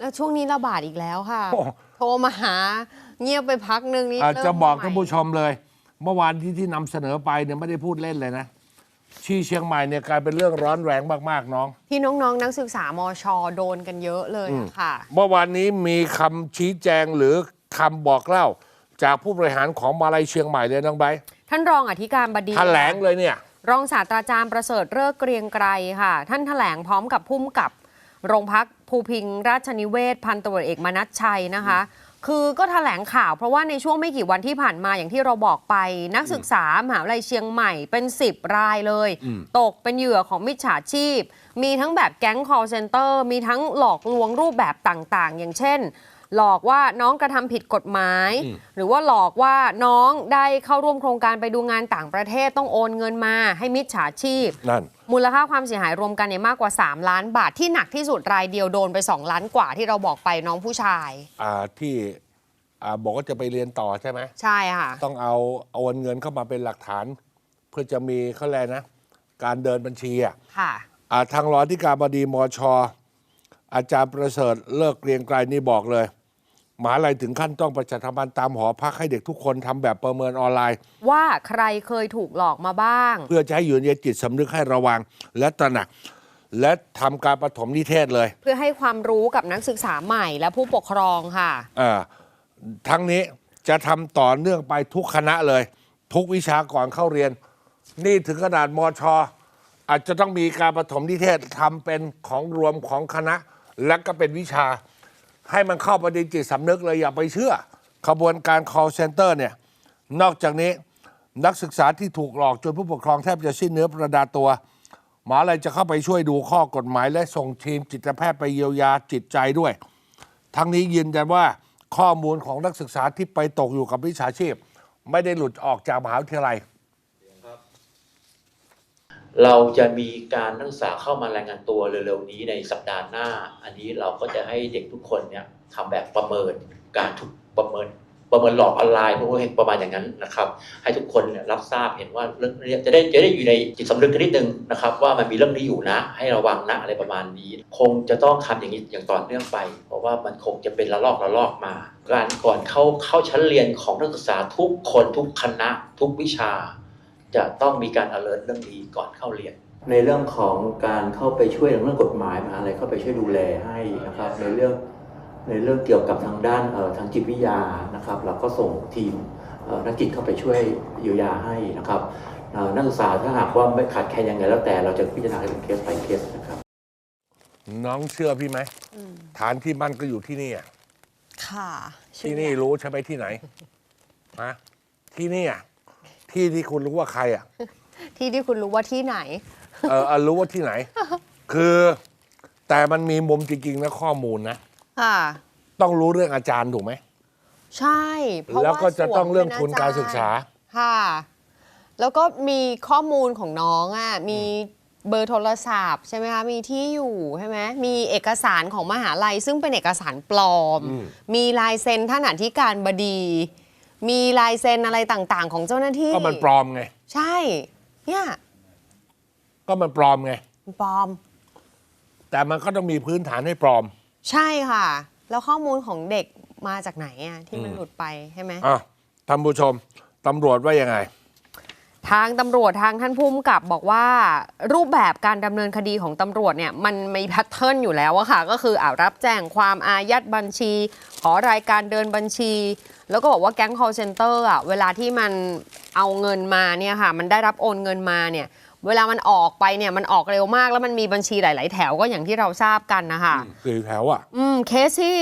แล้วช่วงนี้ระบาดอีกแล้วค่ะ โอ้ โทรมาหา เงียบไปพักหนึ่งนี่อาจเริ่มจะบอกใหม่ท่านผู้ชมเลย เมื่อวานที่ที่นำเสนอไปเนี่ยไม่ได้พูดเล่นเลยนะที่เชียงใหม่เนี่ยกลายเป็นเรื่องร้อนแรงมากๆน้อง ที่น้องๆ นักศึกษามชโดนกันเยอะเลยอะค่ะ เมื่อวานนี้มีคำชี้แจงหรือคำบอกเล่า จากผู้บริหารของมาลัยเชียงใหม่เลยน้องไบร์ทท่านรองอธิการบดี แถลงเลยเนี่ย รองศาสตราจารย์ประเสริฐเริกเกรียงไกรค่ะ ท่านแถลงพร้อมกับพุ่มกับโรงพัก ภูพิงราชนิเวศพันตำรวจเอกมนัชชัยนะคะ คือก็แถลงข่าวเพราะว่าในช่วงไม่กี่วันที่ผ่านมาอย่างที่เราบอกไป นักศึกษามหาวิทยาลัยเชียงใหม่เป็น 10 รายเลยอืมตกเป็นเหยื่อของมิจฉาชีพ มีทั้งแบบแก๊ง call center มีทั้งหลอกลวงรูปแบบต่างๆ อย่างเช่น หลอกว่าน้องกระทำผิดกฎหมาย หรือว่าหลอกว่าน้องได้เข้าร่วมโครงการไปดูงานต่างประเทศต้องโอนเงินมา ให้มิจฉาชีพนั่นมูลค่าความเสียหายรวมกันเนี่ยมากกว่า 3 ล้านบาทที่หนักที่สุดรายเดียวโดนไป 2 ล้านกว่าที่เราบอกไปน้องผู้ชายอ่าที่อ่าบอกว่าจะไปเรียนต่อใช่ไหมใช่ค่ะต้องเอาเอาเงินเข้ามาเป็นหลักฐาน เพื่อจะมีเขาแลรนะ การเดินบัญชีอะค่ะอ่าทางรองที่การบดีมชอาจารย์ประเสริฐเลิกเกรียงไกรนี่บอกเลย มหาลัยถึงขั้นต้องประชาสัมพันธ์ตามหอพักให้เด็กทุกคนทำแบบประเมินออนไลน์ ว่าใครเคยถูกหลอกมาบ้าง เพื่อจะให้อยู่ในจิตสำนึกให้ระวังและตระหนัก และทำการปฐมนิเทศเลย เพื่อให้ความรู้กับนักศึกษาใหม่และผู้ปกครองค่ะ อ่าทั้งนี้จะทำต่อเนื่องไปทุกคณะเลย ทุกวิชาก่อนเข้าเรียน นี่ถึงขนาดมชอาจจะต้องมีการปฐมนิเทศทำเป็นของรวมของคณะ และก็เป็นวิชา ให้มันเข้าประเด็นจิตสำนึกเลยอย่าไปเชื่อ ขบวนการ call center เนี่ย นอกจากนี้นักศึกษาที่ถูกหลอกจนผู้ปกครองแทบจะสิ้นเนื้อประดาตัวหมหาอะไรจะเข้าไปช่วยดูข้อกฎหมาย และส่งทีมจิตแพทย์ไปเยียวยาจิตใจด้วย ทั้งนี้ยืนยันว่าข้อมูลของนักศึกษาที่ไปตกอยู่กับวิชาชีพ ไม่ได้หลุดออกจากมหาวิทยาลัย เราจะมีการนักศึกษาเข้ามารายงานตัวเร็วๆนี้ในสัปดาห์หน้า อันนี้เราก็จะให้เด็กทุกคนเนี่ยทำแบบประเมินการถูกประเมินประเมินหลอกออนไลน์พวกนี้ประมาณอย่างนั้นนะครับ ให้ทุกคนเนี่ยรับทราบเห็นว่าเรื่องนี้จะได้จะได้อยู่ในจิตสำนึกกันนิดนึงนะครับ ว่ามันมีเรื่องนี้อยู่นะ ให้ระวังนะอะไรประมาณนี้ คงจะต้องทำอย่างนี้อย่างต่อเนื่องไป เพราะว่ามันคงจะเป็นระลอกระลอกมา การก่อนเข้าเข้าชั้นเรียนของนักศึกษาทุกคนทุกคณะทุกวิชา จะต้องมีการ alert เรื่องนี้ก่อนเข้าเรียน ในเรื่องของการเข้าไปช่วยในเรื่องกฎหมายมหาอะไรเข้าไปช่วยดูแลให้นะครับในเรื่องในเรื่องเกี่ยวกับทางด้านเอ่อทางจิตวิทยานะครับเราก็ส่งทีมเอ่อนักจิตเข้าไปช่วยเยียวยาให้นะครับเอ่อนักศึกษาถ้าหากว่าไม่ขาดแคลนยังไงแล้วแต่เราจะพิจารณาเป็นเคสไปเคสนะครับ น้องเชื่อพี่ไหมฐานที่มั่นก็อยู่ที่นี่อะค่ะที่นี่รู้ใช่ไหมที่ไหนฮะที่นี่อะ ที่ที่คุณรู้ว่าใครอะ ที่ที่คุณรู้ว่าที่ไหน เออเออรู้ว่าที่ไหน คือแต่มันมีมุมจริงๆนะข้อมูลนะ ค่ะ ต้องรู้เรื่องอาจารย์ถูกไหม ใช่ เพราะแล้วก็จะสมต้องเรื่องป็ทุนการศึกษา ค่ะ แล้วก็มีข้อมูลของน้องอะ มีเบอร์โทรศัพท์ใช่ไหมคะ มีที่อยู่ใช่ไหมมีเอกสารของมหาลัย ซึ่งเป็นเอกสารปลอมอืมมีลายเซ็นท่านอธิการบดี มีลายเซ็นอะไรต่างๆ ของเจ้าหน้าที่ก็มันปลอมไง ใช่ เนี่ยก็มันปลอมไงมันปลอม แต่มันก็ต้องมีพื้นฐานให้ปลอม ใช่ค่ะ แล้วข้อมูลของเด็กมาจากไหนอะที่มันอืมหลุดไปใช่ไหมอะท่านผู้ชมตำรวจว่ายังไง ทางตำรวจทางท่านภูมิกับบอกว่า รูปแบบการดำเนินคดีของตำรวจเนี่ยมันมีแพทเทิร์นอยู่แล้วอะค่ะ ก็คืออ่ารับแจ้งความอายัดบัญชี ขอรายการเดินบัญชี แล้วก็บอกว่าแก๊ง call center อะเวลาที่มันเอาเงินมาเนี่ยค่ะ มันได้รับโอนเงินมาเนี่ย เวลามันออกไปเนี่ยมันออกเร็วมากแล้วมันมีบัญชีหลาย ๆ แถวก็อย่างที่เราทราบกันนะคะสี่แถวอะ อืมเคสที่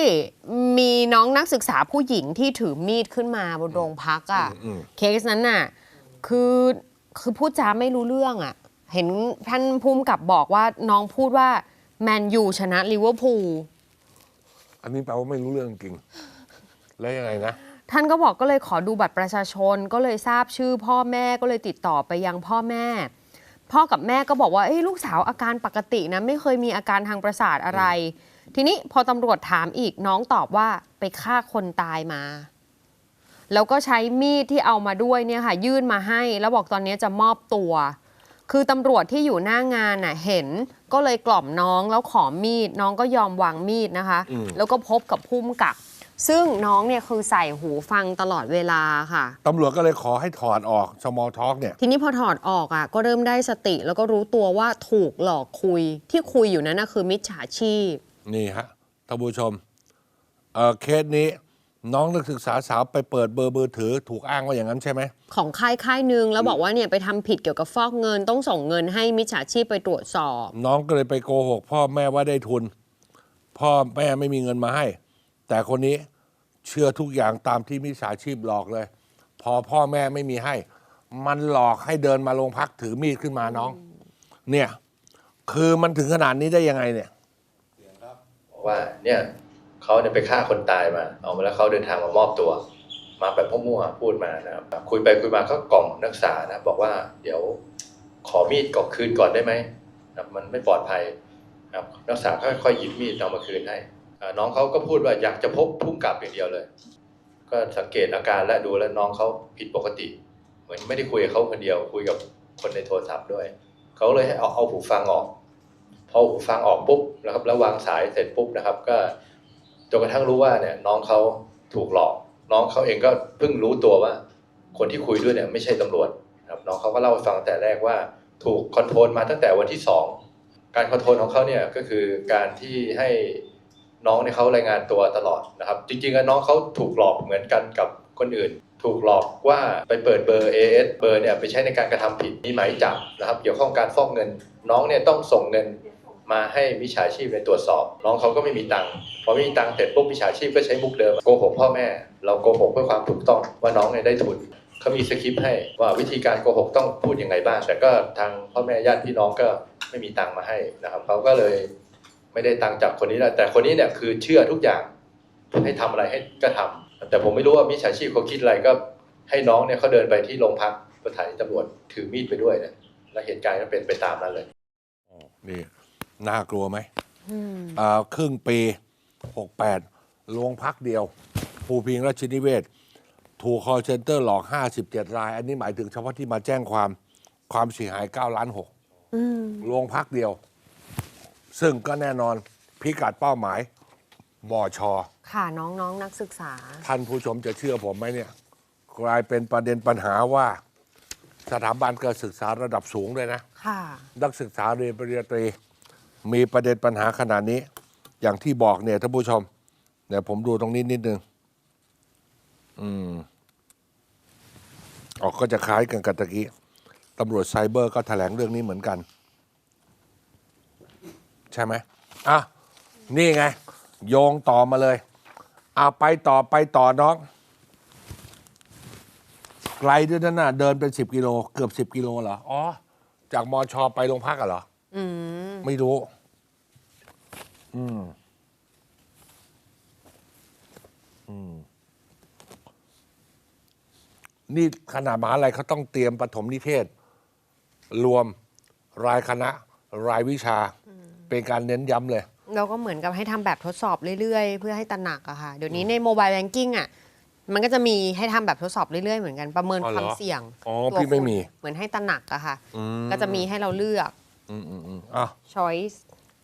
มีน้องนักศึกษาผู้หญิงที่ถือมีดขึ้นมาบนโรงพักอะ่ะอืมอืมเคสนั้นน่ะ คือคือพูดจาไม่รู้เรื่องอะ่ะ เห็นท่านภูมิกับบอกว่าน้องพูดว่าแมนยูชนะลิเวอร์พูลอันนี้แปลว่าไม่รู้เรื่องจริง แล้วยังไงนะ ท่านก็บอกก็เลยขอดูบัตรประชาชนก็เลยทราบชื่อพ่อแม่ก็เลยติดต่อไปยังพ่อแม่ พ่อกับแม่ก็บอกว่าเอ้ยลูกสาวอาการปกตินะไม่เคยมีอาการทางประสาทอะไร ทีนี้พอตำรวจถามอีกน้องตอบว่าไปฆ่าคนตายมา แล้วก็ใช้มีดที่เอามาด้วยเนี่ยค่ะ ยื่นมาให้ แล้วบอกตอนนี้จะมอบตัว คือตำรวจที่อยู่หน้างานน่ะเห็นก็เลยกล่อมน้องแล้วขอมีด น้องก็ยอมวางมีดนะคะอืมแล้วก็พบกับพุ่มกับ ซึ่งน้องเนี่ยคือใส่หูฟังตลอดเวลาค่ะตำรวจก็เลยขอให้ถอดออก small talk เนี่ย ทีนี้พอถอดออกอะก็เริ่มได้สติ แล้วก็รู้ตัวว่าถูกหลอกคุยที่คุยอยู่นั้นนะคือมิจฉาชีพนี่ฮะท่านผู้ชมเอ่อเคสนี้ น้องนักศึกษาสาวไปเปิดเบอร์มือถือถูกอ้างว่าอย่างนั้นใช่ไหม ของค่ายค่ายหนึ่งแล้วบอกว่าเนี่ยไปทำผิดเกี่ยวกับฟอกเงิน ต้องส่งเงินให้มิจฉาชีพไปตรวจสอบ น้องก็เลยไปโกหก พ่อแม่ว่าได้ทุน พ่อแม่ไม่มีเงินมาให้ แต่คนนี้เชื่อทุกอย่างตามที่มิจฉาชีพหลอกเลย พอพ่อแม่ไม่มีให้ มันหลอกให้เดินมาโรงพักถือมีดขึ้นมาน้อง เนี่ย คือมันถึงขนาดนี้ได้ยังไงเนี่ยบอกว่าเนี่ย เขาเนี่ยไปฆ่าคนตายมา เอามาแล้วเขาเดินทางมามอบตัว มาแบบมั่วพูดมานะครับคุยไปคุยมาก็กล่อมนักศึกษานะบอกว่าเดี๋ยวขอมีดก่อคืนก่อนได้ไหมนะครับมันไม่ปลอดภัยครับนักศึกษาก็ค่อยๆหยิบมีดเอามาคืนให้น้องเขาก็พูดว่าอยากจะพบพุ่มกับอย่างเดียวเลย ก็สังเกตอาการและดูแล้วน้องเขาผิดปกติ เหมือนไม่ได้คุยกับเขาคนเดียวคุยกับคนในโทรศัพท์ด้วยเขาเลยให้เอาเอาหูฟังออกพอหูฟังออกปุ๊บนะครับแล้ววางสายเสร็จปุ๊บนะครับ ก็ นกระทั่งรู้ว่าเนี่ยน้องเขาถูกหลอก น้องเขาเองก็เพิ่งรู้ตัวว่า คนที่คุยด้วยเนี่ยไม่ใช่ตำรวจนะครับน้องเขาก็เล่าให้ฟังแต่แรกว่า ถูกคอนโทรลมาตั้งแต่วันที่สองการคอนโทรลของเขาเนี่ยก็คือการที่ให้น้องเนี่ยเขารายงานตัวตลอดนะครับ จริงๆแล้วน้องเขาถูกหลอกเหมือนกันกับคนอื่น ถูกหลอกว่าไปเปิดเบอร์ AS เบอร์เนี่ยไปใช้ในการกระทำผิดมีหมายจับนะครับ เกี่ยวข้องการฟอกเงิน น้องเนี่ยต้องส่งเงิน มาให้มิจฉาชีพในตรวจสอบ น้องเขาก็ไม่มีตังค์พอไม่มีตังค์เสร็จปุ๊บมิจฉาชีพก็ใช้มุกเดิมโกหกพ่อแม่ เราโกหกเพื่อความถูกต้องว่าน้องเนี่ยได้ทุนเขามีสคริปต์ให้ว่าวิธีการโกหกต้องพูดยังไงบ้าง แต่ก็ทางพ่อแม่ญาติพี่น้องก็ไม่มีตังค์มาให้นะครับเขาก็เลยไม่ได้ตังค์จากคนนี้แหละแต่คนนี้เนี่ยคือเชื่อทุกอย่างให้ทำอะไรให้ก็ทำแต่ผมไม่รู้ว่ามิจฉาชีพเขาคิดอะไรก็ให้น้องเนี่ยเขาเดินไปที่โรงพักสถานีตำรวจถือมีดไปด้วยเนี่ยและเหตุการณ์ก็เป็นไปตามนั้นเลยนี่ น่ากลัวไหมอืมอ่าครึ่งปี 68 โรงพักเดียว ภูพิงราชนิเวศ ถูกคอเซ็นเตอร์หลอก 57 ราย อันนี้หมายถึงเฉพาะที่มาแจ้งความความเสียหาย 9 ล้าน6อืมโรงพักเดียว ซึ่งก็แน่นอนพิกัดเป้าหมายมอชอค่ะน้องๆนนักศึกษา ท่านผู้ชมจะเชื่อผมไหมเนี่ย กลายเป็นประเด็นปัญหาว่า สถาบันการศึกษาระดับสูงด้วยนะ ค่ะ นักศึกษาเรียนปริญญาตรี มีประเด็นปัญหาขนาดนี้ อย่างที่บอกเนี่ยท่านผู้ชมเดี๋ยวผมดูตรงนี้นิดนึง อืม ออกก็จะคล้ายกันกับตะกี้ตำรวจไซเบอร์ก็แถลงเรื่องนี้เหมือนกัน ใช่ไหมอะนี่ไง โยงต่อมาเลยอะไปต่อไปต่อน้อง ไกลด้วยนั่นน่ะ เดินเป็นสิบกิโล เกือบสิบกิโลเหรอ อ๋อ จากมอชอไปโรงพักอะเหรอ อืม ไม่รู้ อืม อืม นี่ขนาดมหาลัยเขาต้องเตรียมปฐมนิเทศ รวมรายคณะ รายวิชา เป็นการเน้นย้ำเลย เราก็เหมือนกับให้ทำแบบทดสอบเรื่อยๆ เพื่อให้ตระหนักอะค่ะ เดี๋ยวนี้ในโมบายแบงกิ้งอะมันก็จะมีให้ทำแบบทดสอบเรื่อยๆ เหมือนกันประเมินอ๋อคเหรอวามเสี่ยงอ๋อตัวพี่ไม่มีคุณเหมือนให้ตระหนักอะค่ะอืมก็จะมีให้เราเลือก อืมอืมอืมอะ choice